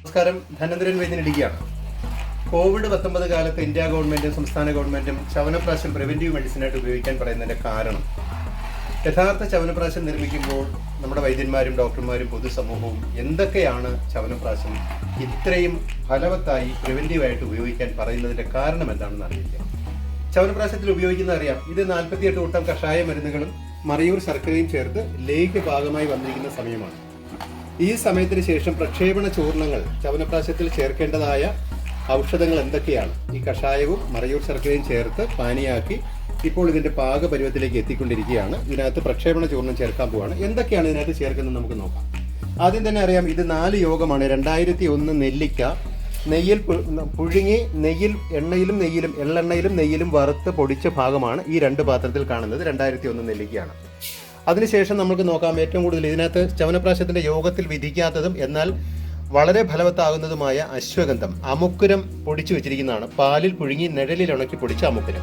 നമസ്കാരം. ധനന്ദ്രൻ വൈദ്യനിടുകയാണ് കോവിഡ് പത്തൊമ്പത് കാലത്ത് ഇന്ത്യ ഗവൺമെന്റും സംസ്ഥാന ഗവൺമെന്റും ചവനപ്രാശം പ്രിവെന്റീവ് മെഡിസിനായിട്ട് ഉപയോഗിക്കാൻ പറയുന്നതിന്റെ കാരണം. യഥാർത്ഥ ചവനപ്രാശം നിർമ്മിക്കുമ്പോൾ നമ്മുടെ വൈദ്യന്മാരും ഡോക്ടർമാരും പൊതുസമൂഹവും എന്തൊക്കെയാണ് ചവനപ്രാശം? ഇത്രയും ഫലവത്തായി പ്രിവെന്റീവായിട്ട് ഉപയോഗിക്കാൻ പറയുന്നതിന്റെ കാരണം എന്താണെന്ന് അറിയില്ല. ചവനപ്രാശത്തിൽ ഉപയോഗിക്കുന്ന അറിയാം. ഇത് നാൽപ്പത്തിയെട്ട് കൂട്ടം കഷായ മരുന്നുകളും മറയൂർ ശർക്കരയും ചേർത്ത് ലേക്ക് ഭാഗമായി വന്നിരിക്കുന്ന സമയമാണ്. ഈ സമയത്തിന് ശേഷം പ്രക്ഷേപണ ചൂർണങ്ങൾ ചവനപ്രാശത്തിൽ ചേർക്കേണ്ടതായ ഔഷധങ്ങൾ എന്തൊക്കെയാണ്? ഈ കഷായവും മറയൂർ ശർക്കരയും ചേർത്ത് പാനിയാക്കി ഇപ്പോൾ ഇതിന്റെ പാകപരുവത്തിലേക്ക് എത്തിക്കൊണ്ടിരിക്കുകയാണ്. ഇതിനകത്ത് പ്രക്ഷേപണ ചൂർണം ചേർക്കാൻ പോവാണ്. എന്തൊക്കെയാണ് ഇതിനകത്ത് ചേർക്കുന്നത് നമുക്ക് നോക്കാം. ആദ്യം തന്നെ അറിയാം ഇത് നാല് യോഗമാണ്. രണ്ടായിരത്തി ഒന്ന് നെല്ലിക്ക നെയ്യിൽ പുഴുങ്ങി നെയ്യിൽ എണ്ണയിലും നെയ്യിലും എള്ളെണ്ണയിലും നെയ്യിലും വറുത്ത് പൊടിച്ച ഭാഗമാണ് ഈ രണ്ട് പാത്രത്തിൽ കാണുന്നത്. രണ്ടായിരത്തി ഒന്ന് നെല്ലിക്കയാണ്. അതിനുശേഷം നമുക്ക് നോക്കാം ഏറ്റവും കൂടുതൽ ഇതിനകത്ത് ചവനപ്രാശത്തിന്റെ യോഗത്തിൽ വിധിക്കാത്തതും എന്നാൽ വളരെ ഫലവത്താകുന്നതുമായ അശ്വഗന്ധം. അമുക്കുരം പൊടിച്ചു വെച്ചിരിക്കുന്നതാണ്. പാലിൽ പുഴുങ്ങി നിഴലിൽ ഉണക്കി പൊടിച്ച അമുക്കുരം.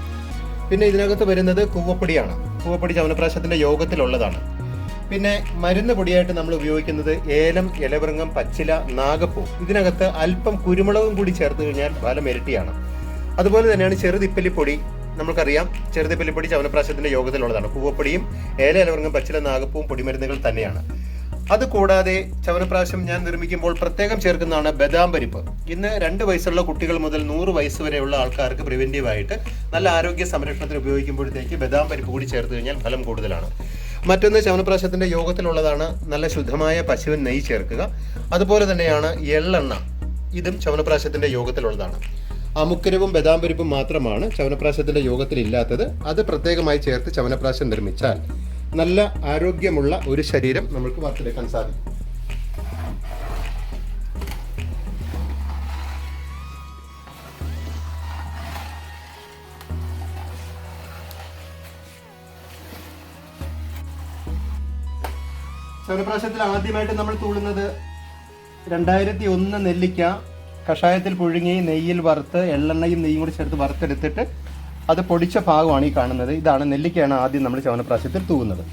പിന്നെ ഇതിനകത്ത് വരുന്നത് കൂവപ്പൊടിയാണ്. കൂവപ്പൊടി ചവനപ്രാശത്തിന്റെ യോഗത്തിലുള്ളതാണ്. പിന്നെ മരുന്ന് പൊടിയായിട്ട് നമ്മൾ ഉപയോഗിക്കുന്നത് ഏലം ഇലവൃങ്ങം പച്ചില നാഗപ്പൂ. ഇതിനകത്ത് അല്പം കുരുമുളകും കൂടി ചേർത്ത് കഴിഞ്ഞാൽ ഫലം ഇരട്ടിയാണ്. അതുപോലെ തന്നെയാണ് ചെറുതിപ്പല്ലിപ്പൊടി നമുക്കറിയാം ചെറുതിപ്പല്ലിപ്പൊടി ചവനപ്രാശത്തിന്റെ യോഗത്തിലുള്ളതാണ്. പൂവപ്പൊടിയും ഏല ഇലവൃങ്ങം പച്ചില നാഗപ്പൂവും പൊടിമരുന്നുകൾ തന്നെയാണ്. അതുകൂടാതെ ചവനപ്രാശം ഞാൻ നിർമ്മിക്കുമ്പോൾ പ്രത്യേകം ചേർക്കുന്നതാണ് ബദാം പരിപ്പ്. ഇന്ന് രണ്ട് വയസ്സുള്ള കുട്ടികൾ മുതൽ നൂറ് വയസ്സ് വരെയുള്ള ആൾക്കാർക്ക് പ്രിവെന്റീവായിട്ട് നല്ല ആരോഗ്യ സംരക്ഷണത്തിന് ഉപയോഗിക്കുമ്പോഴത്തേക്ക് ബദാം പരിപ്പ് കൂടി ചേർത്ത് കഴിഞ്ഞാൽ ഫലം കൂടുതലാണ്. മറ്റൊന്ന് ചവനപ്രാശത്തിന്റെ യോഗത്തിലുള്ളതാണ് നല്ല ശുദ്ധമായ പശുവിൻ നെയ്യ് ചേർക്കുക. അതുപോലെ തന്നെയാണ് എള്ളെണ്ണ. ഇതും ചവനപ്രാശത്തിന്റെ യോഗത്തിലുള്ളതാണ്. അമുക്കരവും ബദാംപരിപ്പും മാത്രമാണ് ചവനപ്രാശത്തിന്റെ യോഗത്തിൽ ഇല്ലാത്തത് അത് പ്രത്യേകമായി ചേർത്ത് ചവനപ്രാശം നിർമ്മിച്ചാൽ നല്ല ആരോഗ്യമുള്ള ഒരു ശരീരം നമുക്ക് വാർത്തെടുക്കാൻ സാധിക്കും. ചവനപ്രാശത്തിൽ ആദ്യമായിട്ട് നമ്മൾ തൂളുന്നത് രണ്ടായിരത്തി ഒന്ന് നെല്ലിക്ക കഷായത്തിൽ പുഴുങ്ങി നെയ്യിൽ വറുത്ത് എള്ളെണ്ണയും നെയ്യും കൂടി ചേർത്ത് വറുത്തെടുത്തിട്ട് അത് പൊടിച്ച ഭാഗമാണ് ഈ കാണുന്നത്. ഇതാണ് നെല്ലിക്കയാണ് ആദ്യം നമ്മൾ ചവനപ്രാശത്തിൽ തൂവുന്നത്.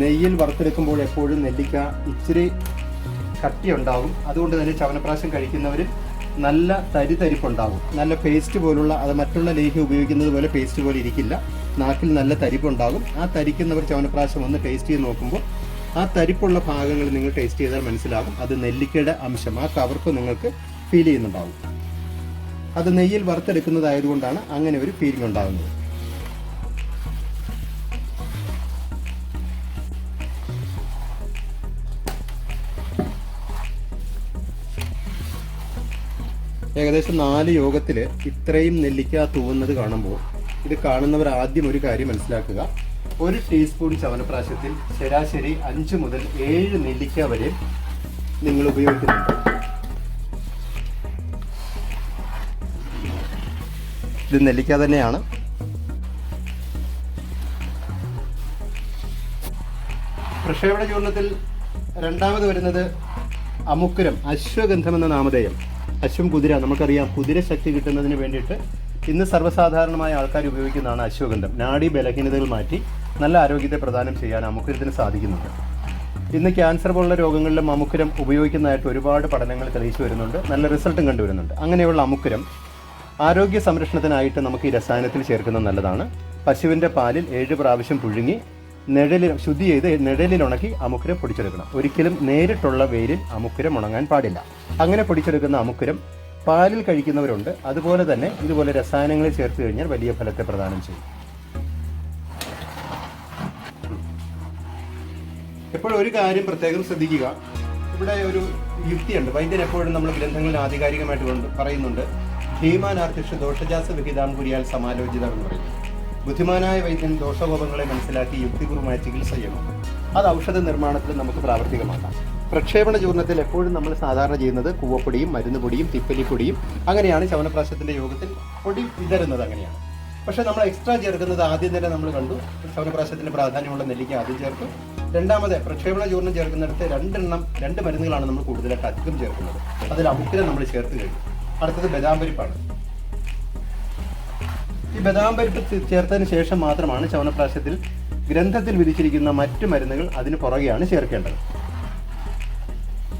നെയ്യിൽ വറുത്തെടുക്കുമ്പോൾ എപ്പോഴും നെല്ലിക്ക ഇച്ചിരി കട്ടിയുണ്ടാവും. അതുകൊണ്ട് തന്നെ ചവനപ്രാശം കഴിക്കുന്നവർ നല്ല തരി തരിപ്പുണ്ടാവും നല്ല പേസ്റ്റ് പോലുള്ള അത് മറ്റുള്ള ലേഹ്യം ഉപയോഗിക്കുന്നത് പോലെ പേസ്റ്റ് പോലെ ഇരിക്കില്ല. നാക്കിൽ നല്ല തരിപ്പുണ്ടാകും. ആ തരിക്കുന്നവർ ചവനപ്രാശം ഒന്ന് ടേസ്റ്റ് ചെയ്ത് നോക്കുമ്പോൾ ആ തരിപ്പുള്ള ഭാഗങ്ങൾ നിങ്ങൾ ടേസ്റ്റ് ചെയ്താൽ മനസ്സിലാകും. അത് നെല്ലിക്കയുടെ അംശം ആ കവർക്ക് നിങ്ങൾക്ക് ഫീൽ ചെയ്യുന്നുണ്ടാവും. അത് നെയ്യിൽ വറുത്തെടുക്കുന്നതായതുകൊണ്ടാണ് അങ്ങനെ ഒരു ഫീലിംഗ് ഉണ്ടാകുന്നത് ഏകദേശം നാല് യോഗത്തിൽ ഇത്രയും നെല്ലിക്ക തൂവുന്നത് കാണുമ്പോൾ ഇത് കാണുന്നവർ ആദ്യം ഒരു കാര്യം മനസ്സിലാക്കുക. ഒരു ടീസ്പൂൺ ചവനപ്രാശത്തിൽ ശരാശരി അഞ്ച് മുതൽ ഏഴ് നെല്ലിക്ക വരെ നിങ്ങൾ ഉപയോഗിക്കുന്നുണ്ട്. ഇത് നെല്ലിക്ക തന്നെയാണ്. പ്രക്ഷേപണ ചൂർണത്തിൽ രണ്ടാമത് വരുന്നത് അമുക്കുരം അശ്വഗന്ധം എന്ന നാമധേയം. അശ്വം കുതിര നമുക്കറിയാം കുതിര ശക്തി കിട്ടുന്നതിന് വേണ്ടിയിട്ട് ഇന്ന് സർവസാധാരണമായ ആൾക്കാർ ഉപയോഗിക്കുന്നതാണ് അശ്വഗന്ധം. നാഡി ബലഹീനതകൾ മാറ്റി നല്ല ആരോഗ്യത്തെ പ്രദാനം ചെയ്യാൻ അമുക്കുരത്തിന് സാധിക്കുന്നുണ്ട്. ഇന്ന് ക്യാൻസർ പോലുള്ള രോഗങ്ങളിലും അമുക്കുരം ഉപയോഗിക്കുന്നതായിട്ട് ഒരുപാട് പഠനങ്ങൾ തെളിയിച്ചു വരുന്നുണ്ട്. നല്ല റിസൾട്ടും കണ്ടുവരുന്നുണ്ട് അങ്ങനെയുള്ള അമുക്കുരം ആരോഗ്യ സംരക്ഷണത്തിനായിട്ട് നമുക്ക് ഈ രസായനത്തിൽ ചേർക്കുന്നത് നല്ലതാണ്. പശുവിന്റെ പാലിൽ ഏഴ് പ്രാവശ്യം പുഴുങ്ങി നിഴലിൽ ശുദ്ധി ചെയ്ത് നിഴലിൽ ഉണക്കി അമുക്കുരം പൊടിച്ചെടുക്കണം. ഒരിക്കലും നേരിട്ടുള്ള വെയിലിൽ അമുക്കുരം ഉണങ്ങാൻ പാടില്ല. അങ്ങനെ പൊടിച്ചെടുക്കുന്ന അമുക്കുരം പാലിൽ കഴിക്കുന്നവരുണ്ട്. അതുപോലെ തന്നെ ഇതുപോലെ രസായനങ്ങളിൽ ചേർത്ത് കഴിഞ്ഞാൽ വലിയ ഫലത്തെ പ്രദാനം ചെയ്യും. എപ്പോഴും ഒരു കാര്യം പ്രത്യേകം ശ്രദ്ധിക്കുക. ഇവിടെ ഒരു യുക്തിയുണ്ട് വൈദ്യൻ എപ്പോഴും നമ്മൾ ഗ്രന്ഥങ്ങളിൽ ആധികാരികമായിട്ട് കൊണ്ട് പറയുന്നുണ്ട്. ഭീമാനാർത്തിഷ ദോഷജാസ വിഹിതാം കുരിയാൽ സമാലോചിത എന്ന് പറയുന്നത് ബുദ്ധിമാനായ വൈദ്യൻ ദോഷകോപങ്ങളെ മനസ്സിലാക്കി യുക്തിപൂർവമായ ചികിത്സ ചെയ്യണം. അത് ഔഷധ നിർമ്മാണത്തിൽ നമുക്ക് പ്രാവർത്തികമാക്കാം. പ്രക്ഷേപണ ചൂർണത്തിൽ എപ്പോഴും നമ്മൾ സാധാരണ ചെയ്യുന്നത് കൂവപ്പൊടിയും മരുന്ന് പൊടിയും തിപ്പലിപ്പൊടിയും അങ്ങനെയാണ് ശവനപ്രാശത്തിന്റെ യോഗത്തിൽ പൊടി വിതരുന്നത് അങ്ങനെയാണ്. പക്ഷേ നമ്മൾ എക്സ്ട്രാ ചേർക്കുന്നത് ആദ്യം തന്നെ നമ്മൾ കണ്ടു. ചവനപ്രാശത്തിന് പ്രാധാന്യമുള്ള നെല്ലിക്ക് ആദ്യം ചേർത്തു. രണ്ടാമത് പ്രക്ഷേപണ ചൂർണം ചേർക്കുന്നിടത്ത് രണ്ടെണ്ണം രണ്ട് മരുന്നുകളാണ് നമ്മൾ കൂടുതലായിട്ട് അധികം ചേർക്കുന്നത്. അതിൽ അമുക്കിനെ നമ്മൾ ചേർത്ത് കഴിഞ്ഞു. അടുത്തത് ബദാംപരിപ്പാണ്. ഈ ബദാംപരിപ്പ് ചേർത്തതിന് ശേഷം മാത്രമാണ് ചവനപ്രാശത്തിൽ ഗ്രന്ഥത്തിൽ വിധിച്ചിരിക്കുന്ന മറ്റു മരുന്നുകൾ അതിന് പുറകെയാണ് ചേർക്കേണ്ടത്.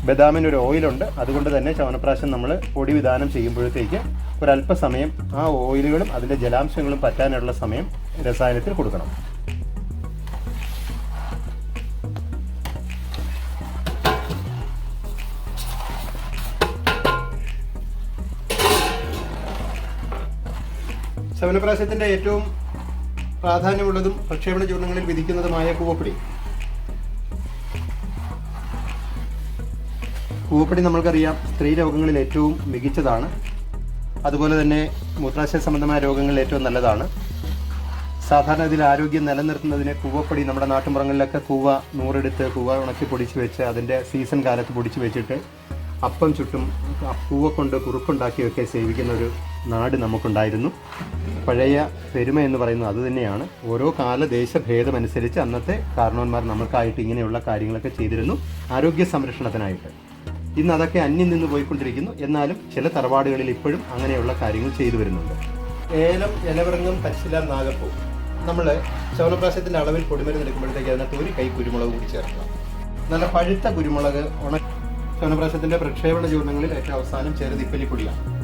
ബദാമിന് ഒരു ഓയിലുണ്ട്. അതുകൊണ്ട് തന്നെ ചവനപ്രാശം നമ്മൾ പൊടി വിധാനം ചെയ്യുമ്പോഴത്തേക്ക് ഒരല്പസമയം ആ ഓയിലുകളും അതിന്റെ ജലാംശങ്ങളും പറ്റാനുള്ള സമയം രസായനത്തിൽ കൊടുക്കണം. ശവനപ്രാശത്തിന്റെ ഏറ്റവും പ്രാധാന്യമുള്ളതും പ്രക്ഷേപണ ചൂർണങ്ങളിൽ വിധിക്കുന്നതുമായ കൂവപ്പടി. കൂവപ്പടി നമ്മൾക്കറിയാം സ്ത്രീ രോഗങ്ങളിൽ ഏറ്റവും മികച്ചതാണ്. അതുപോലെ തന്നെ മൂത്രാശയ സംബന്ധമായ രോഗങ്ങളിൽ ഏറ്റവും നല്ലതാണ്. സാധാരണ ഇതിൽ ആരോഗ്യം നിലനിർത്തുന്നതിന് കൂവപ്പൊടി നമ്മുടെ നാട്ടുമ്പുറങ്ങളിലൊക്കെ കൂവ നൂറെടുത്ത് കൂവ ഉണക്കി പൊടിച്ച് വെച്ച് അതിന്റെ സീസൺ കാലത്ത് പൊടിച്ച് വെച്ചിട്ട് അപ്പം ചുട്ടും കൂവ കൊണ്ട് കുറുക്കുണ്ടാക്കിയൊക്കെ സേവിക്കുന്ന ഒരു നാട് നമുക്കുണ്ടായിരുന്നു. പഴയ പെരുമ എന്ന് പറയുന്നത് അതുതന്നെയാണ് ഓരോ കാല ദേശഭേദമനുസരിച്ച് അന്നത്തെ കാരണവന്മാർ നമുക്കായിട്ട് ഇങ്ങനെയുള്ള കാര്യങ്ങളൊക്കെ ചെയ്തിരുന്നു. ആരോഗ്യ സംരക്ഷണത്തിനായിട്ട്. ഇന്ന് അതൊക്കെ അന്യം നിന്ന് പോയിക്കൊണ്ടിരിക്കുന്നു. എന്നാലും ചില തറവാടുകളിൽ ഇപ്പോഴും അങ്ങനെയുള്ള കാര്യങ്ങൾ ചെയ്തു വരുന്നുണ്ട്. ഏലം ഇലവിറങ്ങും പച്ചില നാഗപ്പൂ. നമ്മൾ ചവനപ്രാശത്തിന്റെ അളവിൽ പൊടിമരുന്ന് എടുക്കുമ്പോഴത്തേക്ക് അതിനകത്ത് ഒരു കൈ കുരുമുളക് കൂടി ചേർക്കുക നല്ല പഴുത്ത കുരുമുളക് ഉണ ചവനപ്രാശത്തിന്റെ പ്രക്ഷേപണ ചൂർണങ്ങളിൽ ഏറ്റവും അവസാനം ചെറുതിപ്പലിപ്പൊടിയാണ്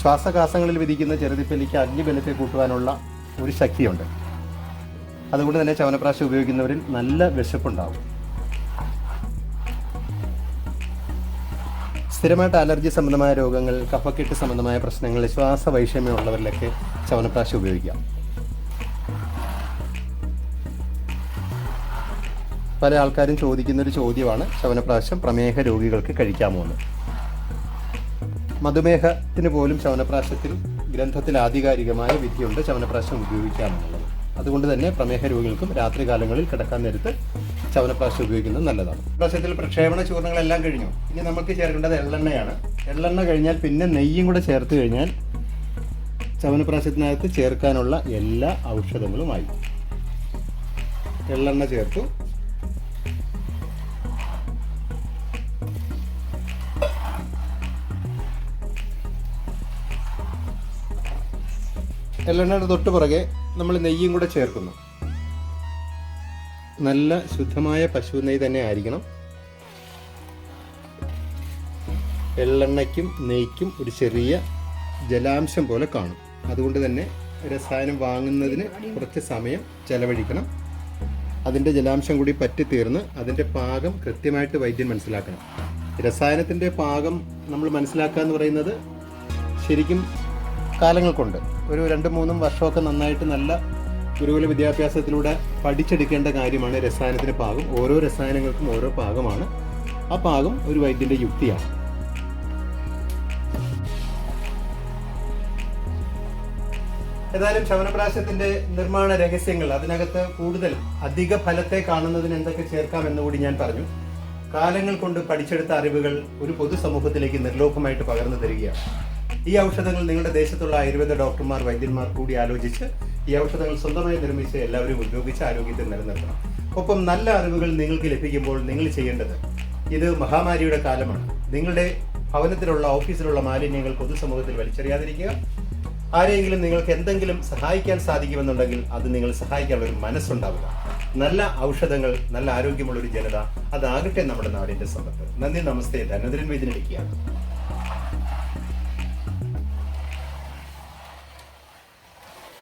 ശ്വാസകാസങ്ങളിൽ വിധിക്കുന്ന ചെറുതിപ്പലിക്ക് അഗ്നിബലത്തെ കൂട്ടുവാനുള്ള ഒരു ശക്തിയുണ്ട്. അതുകൊണ്ട് തന്നെ ചവനപ്രാശം ഉപയോഗിക്കുന്നവരിൽ നല്ല വിശപ്പുണ്ടാവും. സ്ഥിരമായിട്ട് അലർജി സംബന്ധമായ രോഗങ്ങൾ കഫക്കെട്ട് സംബന്ധമായ പ്രശ്നങ്ങൾ ശ്വാസ വൈഷമ്യമുള്ളവരിലൊക്കെ ചവനപ്രാശം ഉപയോഗിക്കാം. പല ആൾക്കാരും ചോദിക്കുന്ന ഒരു ചോദ്യമാണ് ശവനപ്രാശം പ്രമേഹ രോഗികൾക്ക് കഴിക്കാമോ എന്ന്. മധുമേഹത്തിന് പോലും ചവനപ്രാശത്തിൽ ഗ്രന്ഥത്തിൽ ആധികാരികമായ വിധിയുണ്ട് ചവനപ്രാശം ഉപയോഗിക്കാമെന്നുള്ളത്. അതുകൊണ്ട് തന്നെ പ്രമേഹ രോഗികൾക്കും രാത്രികാലങ്ങളിൽ കിടക്കാൻ നേരത്ത് ചവനപ്രാശം ഉപയോഗിക്കുന്നത് നല്ലതാണ്. പ്രാശത്തിൽ പ്രക്ഷേപണ ചൂർണങ്ങളെല്ലാം കഴിഞ്ഞു. ഇനി നമുക്ക് ചേർക്കേണ്ടത് എള്ളെണ്ണയാണ്. എള്ളെണ്ണ കഴിഞ്ഞാൽ പിന്നെ നെയ്യും കൂടെ ചേർത്ത് കഴിഞ്ഞാൽ ചവനപ്രാശത്തിനകത്ത് ചേർക്കാനുള്ള എല്ലാ ഔഷധങ്ങളുമായി. എള്ളെണ്ണ ചേർത്തു. എള്ളെണ്ണയുടെ തൊട്ട് പുറകെ നമ്മൾ നെയ്യും കൂടെ ചേർക്കുന്നു. നല്ല ശുദ്ധമായ പശു നെയ്യ് തന്നെ ആയിരിക്കണം. എള്ളെണ്ണയ്ക്കും നെയ്ക്കും ഒരു ചെറിയ ജലാംശം പോലെ കാണും. അതുകൊണ്ട് തന്നെ രസായനം വാങ്ങുന്നതിന് കുറച്ച് സമയം ചെലവഴിക്കണം. അതിന്റെ ജലാംശം കൂടി പറ്റി തീർന്ന് അതിന്റെ പാകം കൃത്യമായിട്ട് വൈദ്യൻ മനസ്സിലാക്കണം. രസായനത്തിന്റെ പാകം നമ്മൾ മനസ്സിലാക്കുക എന്ന് പറയുന്നത് ശരിക്കും കാലങ്ങൾ കൊണ്ട് ഒരു രണ്ടും മൂന്നും വർഷമൊക്കെ നന്നായിട്ട് നല്ല ഗുരുകുല വിദ്യാഭ്യാസത്തിലൂടെ പഠിച്ചെടുക്കേണ്ട കാര്യമാണ് രസായനത്തിന് പാകം. ഓരോ രസായനങ്ങൾക്കും ഓരോ പാകമാണ്. ആ പാകം ഒരു വൈദ്യന്റെ യുക്തിയാണ്. ഏതായാലും ശവനപ്രാശത്തിന്റെ നിർമ്മാണ രഹസ്യങ്ങൾ അതിനകത്ത് കൂടുതൽ അധിക ഫലത്തെ കാണുന്നതിന് എന്തൊക്കെ ചേർക്കാം എന്നുകൂടി ഞാൻ പറഞ്ഞു. കാലങ്ങൾ കൊണ്ട് പഠിച്ചെടുത്ത അറിവുകൾ ഒരു പൊതുസമൂഹത്തിലേക്ക് നിർലോഭമായിട്ട് പകർന്നു തരികയാണ്. ഈ ഔഷധങ്ങൾ നിങ്ങളുടെ ദേശത്തുള്ള ആയുർവേദ ഡോക്ടർമാർ വൈദ്യന്മാർ കൂടി ആലോചിച്ച് ഈ ഔഷധങ്ങൾ സ്വന്തമായി നിർമ്മിച്ച് എല്ലാവരും ഉപയോഗിച്ച് ആരോഗ്യത്തെ നിലനിർത്തണം. ഒപ്പം നല്ല അറിവുകൾ നിങ്ങൾക്ക് ലഭിക്കുമ്പോൾ നിങ്ങൾ ചെയ്യേണ്ടത് ഇത് മഹാമാരിയുടെ കാലമാണ്. നിങ്ങളുടെ ഭവനത്തിലുള്ള ഓഫീസിലുള്ള മാലിന്യങ്ങൾ പൊതുസമൂഹത്തിൽ വലിച്ചെറിയാതിരിക്കുക. ആരെങ്കിലും നിങ്ങൾക്ക് എന്തെങ്കിലും സഹായിക്കാൻ സാധിക്കുമെന്നുണ്ടെങ്കിൽ അത് നിങ്ങൾ സഹായിക്കാനുള്ള ഒരു മനസ്സുണ്ടാവുക. നല്ല ഔഷധങ്ങൾ നല്ല ആരോഗ്യമുള്ള ഒരു ജനത അതാകട്ടെ നമ്മുടെ നാടിന്റെ സമ്പത്ത്. നന്ദി നമസ്തേ. ധനധരൻ വേദിനിരിക്കുകയാണ്